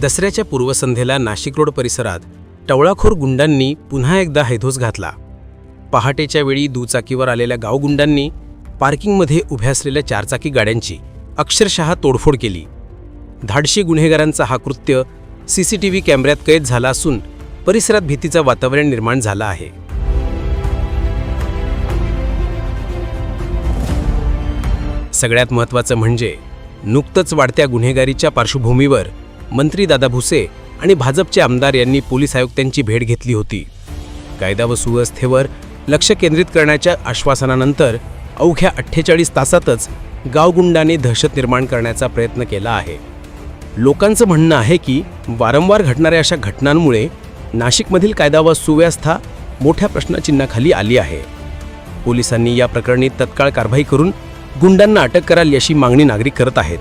दसऱ्याच्या पूर्वसंध्येला नाशिक रोड परिसरात टवळाखोर गुंडांनी पुन्हा एकदा हैदोस घातला. पहाटेच्या वेळी दुचाकीवर आलेल्या गावगुंडांनी पार्किंगमध्ये उभ्या असलेल्या चारचाकी गाड्यांची अक्षरशः तोडफोड केली. धाडशी गुन्हेगारांचा हा कृत्य सी सी टी व्ही कॅमेऱ्यात कैद झाला असून परिसरात भीतीचं वातावरण निर्माण झालं आहे. सगळ्यात महत्त्वाचं म्हणजे नुकतंच वाढत्या गुन्हेगारीच्या पार्श्वभूमीवर मंत्री दादा भुसे आणि भाजपचे आमदार यांनी पोलीस आयुक्तांची भेट घेतली होती. कायदा व सुव्यवस्थेवर लक्ष केंद्रित करण्याच्या आश्वासनानंतर अवघ्या अठ्ठेचाळीस तासातच गावगुंडाने दहशत निर्माण करण्याचा प्रयत्न केला आहे. लोकांचं म्हणणं आहे की वारंवार घडणाऱ्या अशा घटनांमुळे नाशिकमधील कायदा व सुव्यवस्था मोठ्या प्रश्नचिन्हाखाली आली आहे. पोलिसांनी या प्रकरणी तत्काळ कारवाई करून गुंडांना अटक कराल याची मागणी नागरिक करत आहेत.